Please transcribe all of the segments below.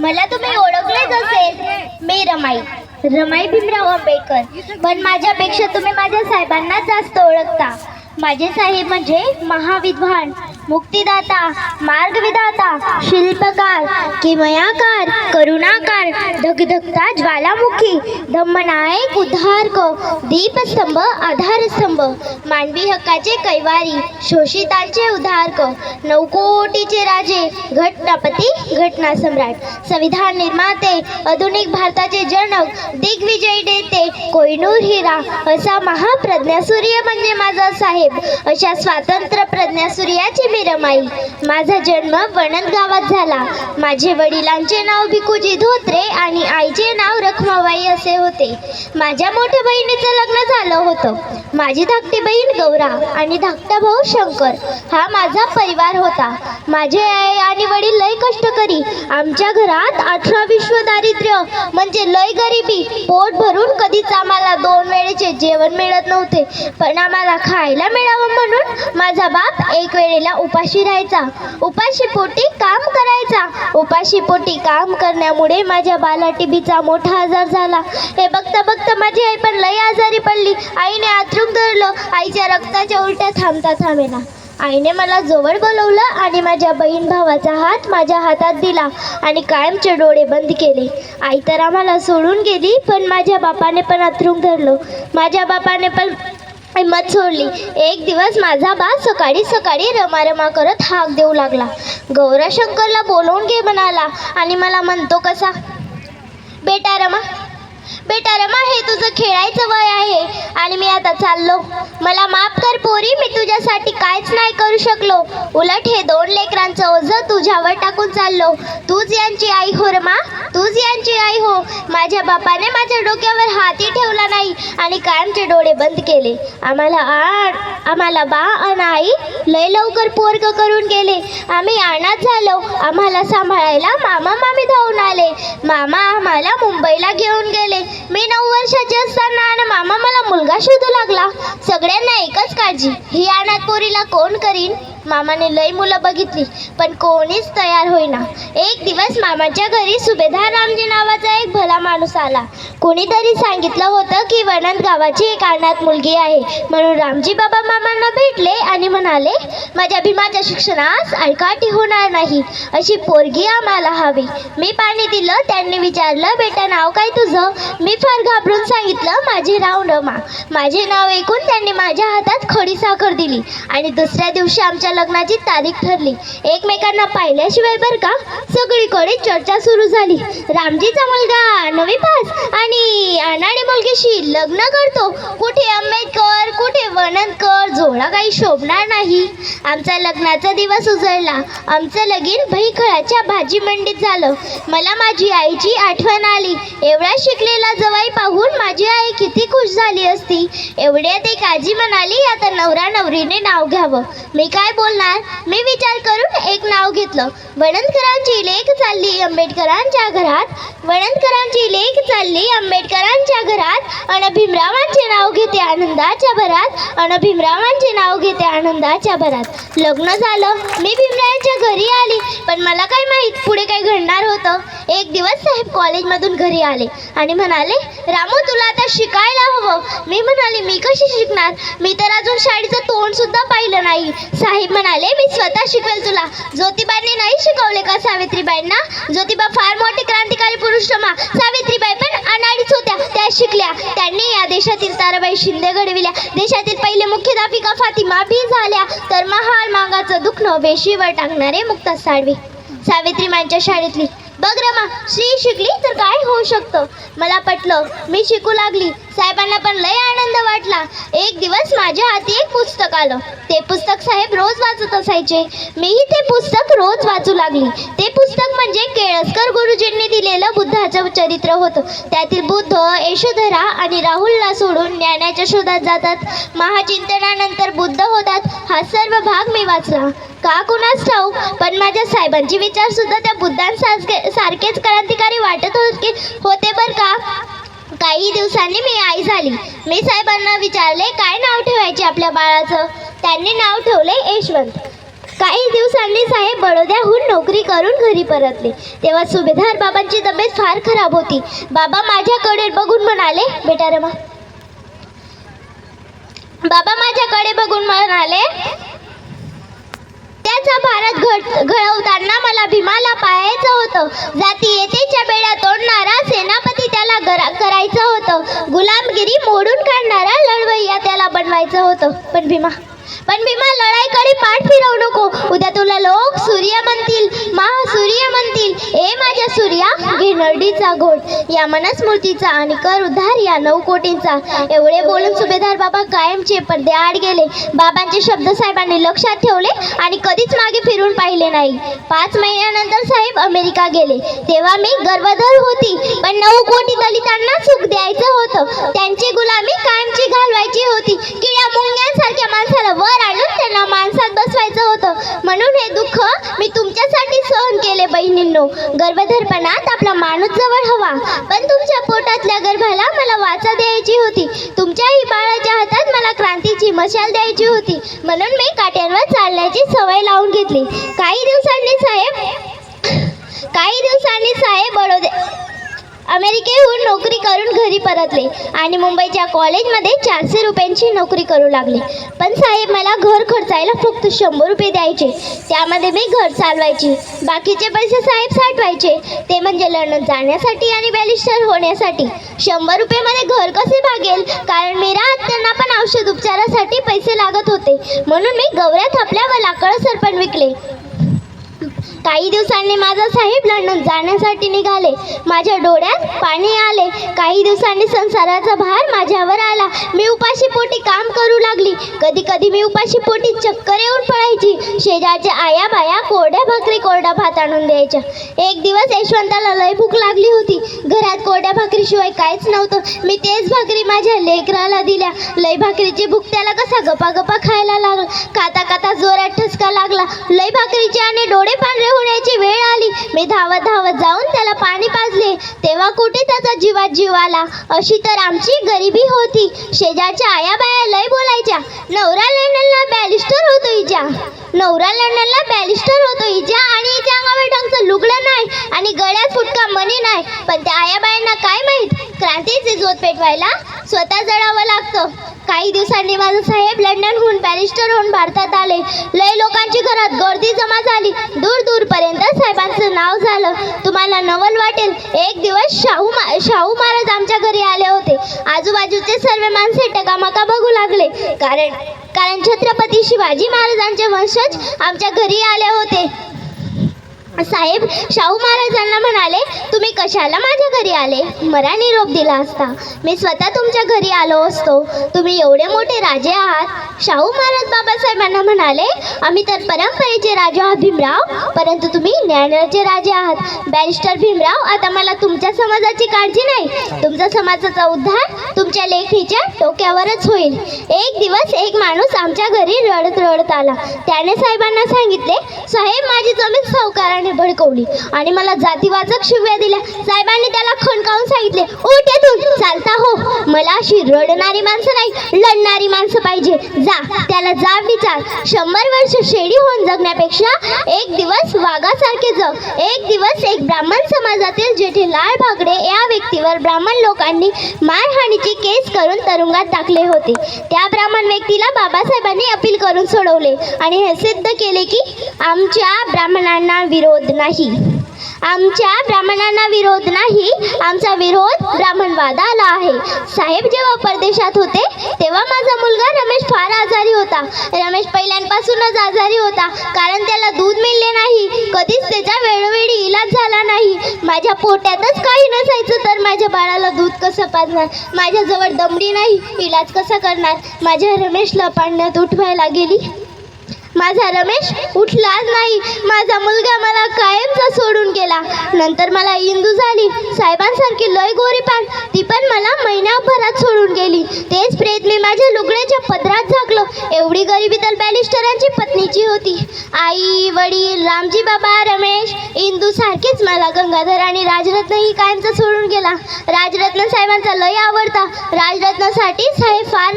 मला तुम्ही ओळखलेच असेल. मी रमाई. रमाई भीमराव आंबेडकर. पण माझ्यापेक्षा तुम्ही माझ्या साहेबांना जास्त ओळखता. माझे साहेब म्हणजे महाविद्वान. मुक्तिदाता मार्गविदाता शिल्पकार किमयाकार करुणाकार धगधगता ज्वालामुखी धम्मनायक उद्धारक दीपस्तंभ आधारस्तंभ मानवी हक्काचे कैवारी शोषितांचे उद्धारक नौकोटीचे राजे घटनापती घटना सम्राट संविधान निर्माते आधुनिक भारताचे जनक दिग्विजयी नेते कोयनूर हिरा असा महाप्रज्ञासूर्य म्हणजे माझा साहेब अशा स्वातंत्र्य प्रज्ञासूर्याची मी रमाई. माझा जन्म वणंद गावात झाला. माझे वडिलांचे नाव भिकुजी धोत्रे आणि आईचे नाव रखमाबाई असे होते. माझ्या मोठ्या बहिणीचं लग्न झालं होतं. माझी धाकटी बहीण गौरा आणि धाकटा भाऊ शंकर. हा माझा परिवार होता. माझे आई आणि वडील लय कष्टकरी आमच्या घरात अठरा विश्व दारिद्र्य म्हणजे लय गरिबी पोट भरून कधीच आम्हाला दोन वेळेचे जेवण मिळत नव्हते. पण आम्हाला खायला मिळावं म्हणून माझा बाप एक वेळेला उपाशी राहायचा. उपाशी पोटी काम करायचा. उपाशी पोटी काम करण्यामुळे माझ्या बाला टीबीचा मोठा आजार झाला. हे बघता बघता माझी आई पण लय आजारी पडली. आईने आथरूम धरलं. आईच्या रक्ताच्या उलट्या थांबता थांबेना. आईने मला जवळ बोलवलं आणि माझ्या बहीण भावाचा हात माझ्या हातात दिला आणि कायमचे डोळे बंद केले. आई तर आम्हाला सोडून गेली पण माझ्या बापाने पण अथरूक धरलं. माझ्या बापाने पण हिंमत सोडली. एक दिवस माझा बा सकाळी सकाळी रमारमा करत हाक देऊ लागला. गौराशंकरला बोलवून घे म्हणाला आणि मला म्हणतो कसा? बेटा रमा बेटा रमा हे तुझं खेळायचं वय आहे. आणि मी आता चाललो. मला माफ कर पोरी मी तुझ्यासाठी काहीच नाही करू शकलो. उलट हे दोन लेकरांचं ओझं तुझ्यावर टाकून चाललो. तूच यांची आई हो रमा. तूच यांची आई हो. माझ्या बापाने माझ्या डोक्यावर हाती ठेवला नाही आणि कायमचे डोळे बंद केले. आम्हाला आण आम्हाला बा आणि आई लय लवकर पोरग करून गेले. आम्ही अनाथ झालो. आम्हाला सांभाळायला मामा मामी धावून आले. मामा आम्हाला मुंबईला घेऊन गेले. मी नऊ वर्षाची असताना आणि मामा मला मुलगा शोधू लागला. सगळ्यांना एकच काळजी. ही अनाथ पोरीला कोण करीन? मामाने लई मुलं बघितली पण कोणीच तयार होईना. एक दिवस मामाच्या घरी सुभेदार रामजी नावाचा एक भला माणूस आला. कोणीतरी सांगितलं होतं की वनंत गावाची एक अनाथ मुलगी आहे. म्हणून रामजी बाबा मामांना भेटले आणि म्हणाले माझ्या भीमाच्या शिक्षणास अडकाठी होणार नाही. अशी पोरगी आम्हाला हवी. मी पाणी दिलं त्यांनी विचारलं बेटा नाव काय तुझं? मी फार घाबरून सांगितलं माझे नाव रमा. माझे नाव ऐकून त्यांनी माझ्या हातात खडी साखर दिली आणि दुसऱ्या दिवशी आमच्या लग्नाची तारीख ठरली. एकमेकांना पाहिल्याशिवाय बर का सगळीकडे चर्चा सुरू झाली. रामजीचा मुलगा नवी पास आणि अनाडी मुलगीशी लग्न करतो. कुठे आंबेडकर कुठे वनंतकर जोडा काही शोभणार नाही. आमचा लग्नाचा दिवस उजळला. आमचं लगीन भईखळाच्या भाजी मंडीत झालं. मला माझी आईची आठवण आली. एवढा शिकलेला जवाई पाहून माझी आई किती खुश झाली असती. एवढ्यात एक आजी म्हणाली आता नवरा नवरीने नाव घ्यावं. मी काय बोलणार मी विचार करून एक नाव घेतलं. वणंदकरांची लेख चालली आंबेडकरांच्या घरात. वणंदकरांची लेख चालली आंबेडकरांच्या घरात. अन भीमरावांचे नाव घेते आनंदाच्या भरात. अन भीमरावांचे नाव घेते आनंदाच्या भरात. लग्न झालं मी भीमरावांच्या घरी आली. पण मला काय माहीत पुढे काय घडणार होतं? एक दिवस साहेब कॉलेजमधून घरी आले आणि म्हणाले रामू तुला आता शिकायला हवं. मी म्हणाले मी कशी शिकणार? मी तर अजून शाळेचं तोंड सुद्धा पाहिलं नाही. साहेब म्हणाले मी स्वतः शिकवेल तुला. ज्योतिबांनी नाही शिकवले का सावित्रीबाईंना? ज्योतिबा फार मोठे क्रांतिकारी पुरुष रमा. सावित्रीबाई पण अनाडीच होत्या. त्या शिकल्या. त्यांनी या देशातील ताराबाई शिंदे घडविल्या. देशातील पहिले मुख्याध्यापिका फातिमा बी झाल्या. तर महाल मागाचं दुखणं वेशीवर टाकणारे मुक्ता साळवी. सावित्रीबाईंच्या शाळेतली बघ रमा श्री शिकली तर काय होऊ शकतं? मला पटलं मी शिकू लागली. साहेबांना पण लय आनंद वाटला. एक दिवस माझ्या हाती एक पुस्तक आलं. ते पुस्तक साहेब रोज वाचत असायचे. मीही ते पुस्तक रोज वाचू लागली. ते पुस्तक म्हणजे केळसकर गुरुजींनी दिलेलं बुद्धाचं चरित्र होतं. त्यातील बुद्ध यशोधरा आणि राहुलला सोडून ज्ञानाच्या शोधात जातात. महाचिंतनानंतर बुद्ध होतात. हा सर्व भाग मी वाचला. का कुणास ठाऊ पण माझ्या साहेबांचे विचारसुद्धा त्या बुद्धांसारखे सारखेच क्रांतिकारी वाटत होते बरं का? काही दिवसांनी मी आई झाली. मी साहेबांना विचारले काय नाव ठेवायचे आपल्या बाळाचं? त्यांनी नाव ठेवले यशवंत. काही दिवसांनी साहेब बडोद्याहून नोकरी करून घरी परतले. तेव्हा सुभेदार बाबांची तब्येत फार खराब होती. बाबा माझ्याकडे बघून म्हणाले बेटा रमा. बाबा माझ्याकडे बघून म्हणाले त्याचा भारत घड घडवताना मला भीमाला पाहायचं होतं. जाती येतेच्या बेड्या तोडणारा सेनापती त्याला गरा- करायचं होतं. गुलामगिरी मोडून काढणारा लढवय्या त्याला बनवायचं होतं. पण भीमा पण भीमा लढाईकडे पाठ फिरवू नको. उद्या तुला लोक सूर्य म्हणतील महासूर्य म्हणतील ए माझ्या सूर्या घे घोट या मनस्मृतीचा आणि कर उद्धार या नऊ कोटींचा. एवढे बोलून सुभेदार बाबा कायमचे पडदे आड गेले. बाबांचे शब्द साहेबांनी लक्षात ठेवले आणि कधीच मागे फिरून पाहिले नाही. पाच महिन्यानंतर साहेब अमेरिका गेले. तेव्हा मी गर्भधर होती पण नऊ कोटी दलितांना सुख द्यायचं होतं. त्यांची गुलामी कायमची घालवायची होती. किड्या मुंग्यांसारख्या माणसाला वर आणून त्यांना माणसात बसवायचं होतं. म्हणून हे दुःख मी तुमच्यासाठी सहन केले बहिणींनो. गर्भधरपणात आपला माणूस जवळ हवा. पण तुमच्या पोटातल्या गर्भाला मला वाचा द्यायची होती. तुमच्याही बाळाच्या हातात मला क्रांतीची मशाल द्यायची होती. म्हणून मी काट्यांवर चालण्याची सवय लावून घेतली. काही दिवसांनी साहेब काही दिवसांनी साहेब बडोदे अमेरिकेहून नोकरी करून घरी परतले आणि मुंबईच्या कॉलेजमध्ये चारशे रुपयांची नोकरी करू लागले. पण साहेब मला घर खर्चायला फक्त शंभर रुपये द्यायचे. त्यामध्ये मी घर चालवायची. बाकीचे पैसे साहेब साठवायचे. ते म्हणजे लंडन जाण्यासाठी आणि बॅलिस्टर होण्यासाठी. शंभर रुपयेमध्ये घर कसे भागेल? कारण मीरा त्यांना पण औषध उपचारासाठी पैसे लागत होते. म्हणून मी गवऱ्या थापल्या व लाकड सरपण विकले. काही दिवसांनी माझा साहेब लंडन जाण्यासाठी निघाले. माझ्या डोळ्यात पाणी आले. काही दिवसांनी संसाराचा भार माझ्यावर आला. मी उपाशी पोटी काम करू लागली. कधी कधी मी उपाशी पोटी चक्कर येऊन पळायची. शेजारच्या आया बाया कोरड्या भाकरी कोरडा भात आणून द्यायच्या. एक दिवस यशवंताला लय भूक लागली होती. घरात कोरड्या भाकरीशिवाय काहीच नव्हतं. मी तेच भाकरी माझ्या लेकराला दिल्या. लय भाकरीची भूक त्याला कसा गपा गपा खायला लागला. खाता खाता जोरात ठसका लागला. लय भाकरीचे आणि डोळे पांढरे होण्याची वेळ आली. मी धावत धावत जाऊन त्याला पाणी पाजले. तेव्हा कुठे त्याचा जीवात जीव आला? अशी तर आमची गरिबी होती. शेजारच्या आयाबाया लय बोलायच्या. नवरा लंडनला बॅलिस्टर होतो हिच्या नवरा लंडनला बॅलिस्टर होतो हिच्या आणि हिच्या अंगावर ढंगचं लुगडं नाही आणि गळ्यात फुटका मनी नाही. पण त्या आयाबायांना काय माहीत? क्रांतीचे जोत पेटवायला स्वतः जळावं लागतं. काही दिवसांनी माझा साहेब लंडनहून बॅरिस्टर होऊन भारतात आले. लय लोकांची घरात गर्दी जमा झाली. दूर दूर झालं तुम्हाला नवल वाटेल. एक दिवस शाहू मा शाहू महाराज आमच्या घरी आले होते. आजूबाजूचे सर्व माणसे टकामका बघू लागले. कारण कारण छत्रपती शिवाजी महाराजांचे वंशज आमच्या घरी आले होते. साहेब शाहू महाराजांना म्हणाले तुम्ही कशाला माझ्या घरी आले? मला निरोप दिला असता. मी स्वतः तुमच्या घरी आलो असतो. तुम्ही एवढे मोठे राजे आहात. शाहू महाराज सर्वांना म्हणाले आम्ही तर परंपरेचे राजा आहात भीमराव परंतु तुम्ही ज्ञानाचे राजे आहात. बॅरिस्टर भीमराव आता मला तुमच्या समाजाची काळजी नाही. तुमचा समाजाचा उद्धार तुमच्या लेखीच्या डोक्यावरच होईल. एक दिवस एक माणूस आमच्या घरी रडत रडत आला. त्याने साहेबांना सांगितले साहेब माझी जमीन सावकाराने भडकवली आणि मला जातीवाचक शिव्या दिल्या. साहेबांनी त्याला खणकावून सांगितले उठ येथून चालता हो. मला अशी रडणारी माणसं नाही लढणारी माणसं पाहिजे. जा त्याला जा विचार. शंभर वर्ष शेळी होऊन जगण्यापेक्षा एक दिवस वाघासारखे जग. एक दिवस एक ब्राह्मण समाजातील जेठीलाल भागडे या व्यक्तीवर ब्राह्मण लोकांनी मारहाणीची केस करून तुरुंगात टाकले होते. त्या ब्राह्मण व्यक्तीला बाबासाहेबांनी अपील करून सोडवले आणि हे सिद्ध केले की आमच्या ब्राह्मणांना विरोध नाही. आमच्या ब्राह्मणांना विरोध नाही. आमचा विरोध ब्राह्मणवादाला आहे. साहेब जेव्हा परदेशात होते तेव्हा माझा मुलगा रमेश फार आजारी होता. रमेश पहिल्यांपासूनच आजारी होता. कारण त्याला दूध मिळले नाही. कधीच त्याचा वेळोवेळी इलाज झाला नाही. माझ्या पोट्यातच काही नसायचं तर माझ्या बाळाला दूध कसं पाजणार? माझ्याजवळ दमडी नाही. इलाज कसा करणार? माझ्या रमेशला पाण्यात उठवायला गेली. माझा रमेश उठलाच नाही. माझा मुलगा मला कायमचा सोडून गेला. नंतर मला इंदू झाली. साहेबांसारखी लय गोरीपान ती पण मला महिन्याभरात सोडून गेली. तेच प्रेत मी माझ्या लुगड्याच्या पदरात झाकलो. एवढी गरिबी तर बॅलिस्टरांची पत्नीची होती. आई वडील रामजी बाबा रमेश इंदू सारखीच मला गंगाधर आणि राजरत्न ही कायमचा सोडून गेला. राजरत्न साहेबांचा लय आवडता. राजरत्नासाठी साहेब फार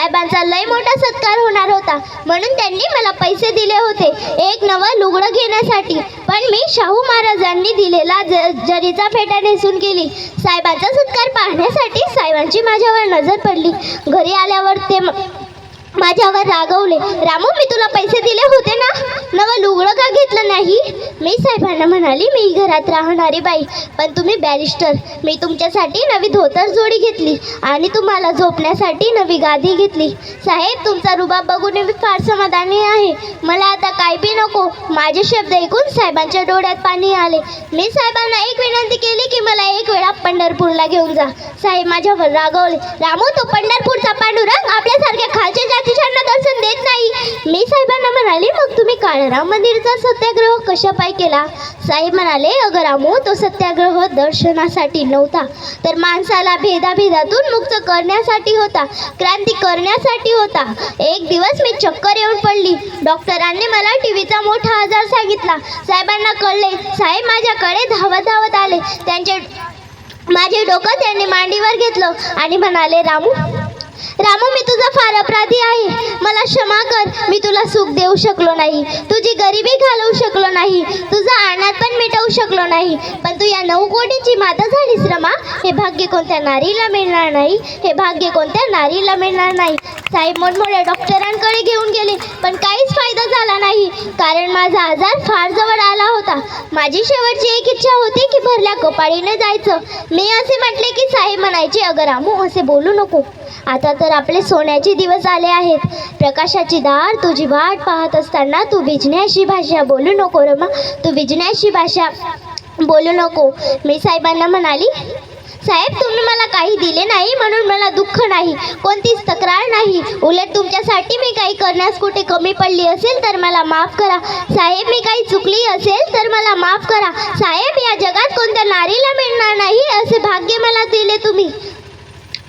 साहेबांचा लय मोठा सत्कार होणार होता. म्हणून त्यांनी मला पैसे दिले होते. एक नवं लुगडं घेण्यासाठी. पण मी शाहू महाराजांनी दिलेला ज जरीचा फेटा नेसून गेली. साहेबांचा सत्कार पाहण्यासाठी साहेबांची माझ्यावर नजर पडली. घरी आल्यावर ते माझ्यावर रागवले. रामू मी तुला पैसे दिले होते ना? नवं लुगडं का घेतलं नाही? मी साहेबांना म्हणाली मी घरात राहणारी बाई पण तुम्ही बॅरिस्टर. मी तुमच्यासाठी नवी धोतर जोडी घेतली आणि तुम्हाला झोपण्यासाठी नवी गादी घेतली. साहेब तुमचा रुबाब बघून मी फार समाधानी आहे. मला आता काय बी नको. माझे शब्द ऐकून साहेबांच्या डोळ्यात पाणी आले. मी साहेबांना एक विनंती केली की मला एक वेळा पंढरपूरला घेऊन जा. साहेब माझ्यावर रागवले. रामू तो पंढरपूरचा पांडुरंग आपल्यासारख्या खालच्या जातीच्यांना दर्शन देत नाही. मी साहेबांना म्हणाले मग तुम्ही काळाराम मंदिरचा सत्याग्रह कशा पाय केला? साहेब म्हणाले अगर रामू तो सत्याग्रह दर्शनासाठी नव्हता तर माणसाला भेदाभेदातून मुक्त करण्यासाठी होता क्रांती करण्यासाठी होता. एक दिवस मी चक्कर येऊन पडली. डॉक्टरांनी मला टीव्हीचा मोठा आजार सांगितला. साहेबांना कळले साहेब माझ्याकडे धावत धावत आले. त्यांचे माझे डोकं त्यांनी मांडीवर घेतलं आणि म्हणाले रामू रामू मी तुझा फार अपराधी आहे. मला क्षमा कर. मी तुला सुख देऊ शकलो नाही. तुझी गरिबी घालवू शकलो नाही. तुझा अनाथ पण मिटवू शकलो नाही. पण तू या नऊ कोटीची माता झालीस रमा. हे भाग्य कोणत्या नारीला मिळणार नाही? हे भाग्य कोणत्या नारीला मिळणार नाही? साहेब मोठमोठ्या डॉक्टरांकडे घेऊन गेले पण काहीच फायदा झाला नाही. कारण माझा आजार फार जवळ आला होता. माझी शेवटची एक इच्छा होती की भरल्या कपाळीने जायचं. मी असे म्हटले की साहेब म्हणायचे अगं रामू असे बोलू नको. आता तर आपले सोन्याचे दिवस आले आहेत. प्रकाशाची दार तुझी वाट पाहत असताना तू विजण्याशी भाषा बोलू नको रमा. तू विजण्याशी भाषा बोलू नको. मी साहेबांना म्हणाली साहेब तुम्ही मला काही दिले नाही म्हणून मला दुःख नाही. कोणतीच तक्रार नाही. उलट तुमच्यासाठी मी काही करण्यास कुठे कमी पडली असेल तर मला माफ करा. साहेब मी काही चुकली असेल तर मला माफ करा. साहेब या जगात कोणत्या नारीला मिळणार नाही असे भाग्य मला दिले तुम्ही.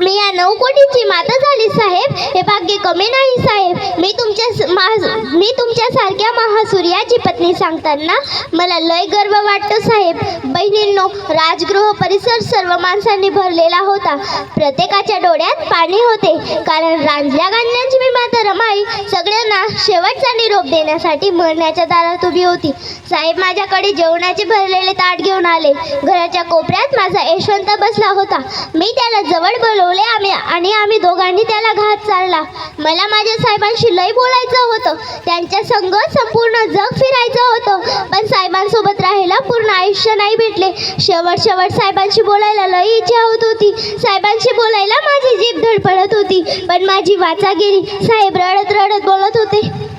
मी या नऊ कोटीची माता झाली साहेब. हे भाग्य कमी नाही साहेब. मी तुमच्या मा- मी तुमच्यासारख्या महासूर्याची पत्नी सांगताना मला लय गर्व वाटतो साहेब. बहिणींनो राजगृह परिसर सर्व माणसांनी भरलेला होता. प्रत्येकाच्या डोळ्यात पाणी होते. कारण रांजल्या गांजल्याची मी माता रमाई सगळ्यांना शेवटचा निरोप देण्यासाठी मरण्याच्या दारात उभी होती. साहेब माझ्याकडे जेवणाचे भरलेले ताट घेऊन आले. घराच्या कोपऱ्यात माझा यशवंत बसला होता. मी त्याला जवळ बोलवलं. आम्ही आणि आम्ही दोघांनी त्याला घात चालला. मला माझ्या साहेबांशी लय बोलायचं होतं. त्यांच्या संग संपूर्ण जग फिरायचं होतं. पण साहेबांसोबत राहायला पूर्ण आयुष्य नाही भेटले. शेवट शेवट साहेबांशी बोलायला लई इच्छा होत होती. साहेबांशी बोलायला माझी जीभ धडपडत होती. पण माझी वाचा गेली. साहेब रडत रडत बोलत होते.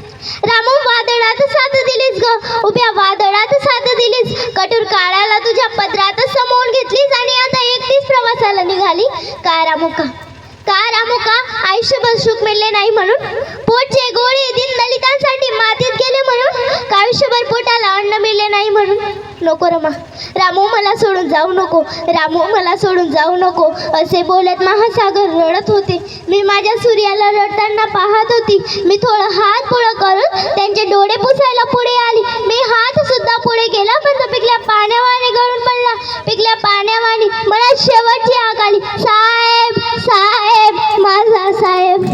रामू वादळात साथ दिलीस ग. उभ्या वादळात साथ दिलीस. कठोर काळाला तुझ्या पत्रात समोर घेतलीस आणि आता प्रवासाला निघाली. कारामुका. कारामुका आयुष्यभर सुख मिळले नाही म्हणून पोटचे गोळे दिन दलितांसाठी मातीत गेले म्हणून आयुष्यभर पोटाला अन्न मिळले नाही म्हणून. नको रमा. रामू मला सोडून जाऊ नको. रामू मला सोडून जाऊ नको. असे बोलत महासागर रडत होते. मी माझ्या सूर्याला रडताना पाहत होती. मी थोडं हात पुढं करून त्यांचे डोळे पुसायला पुढे आली. मी हात सुद्धा पुढे गेला पण पिकल्या पाण्यावाने गळून पिकल्या पाण्यावाणी. मला शेवटची आकाली साहेब साहेब माझा साहेब.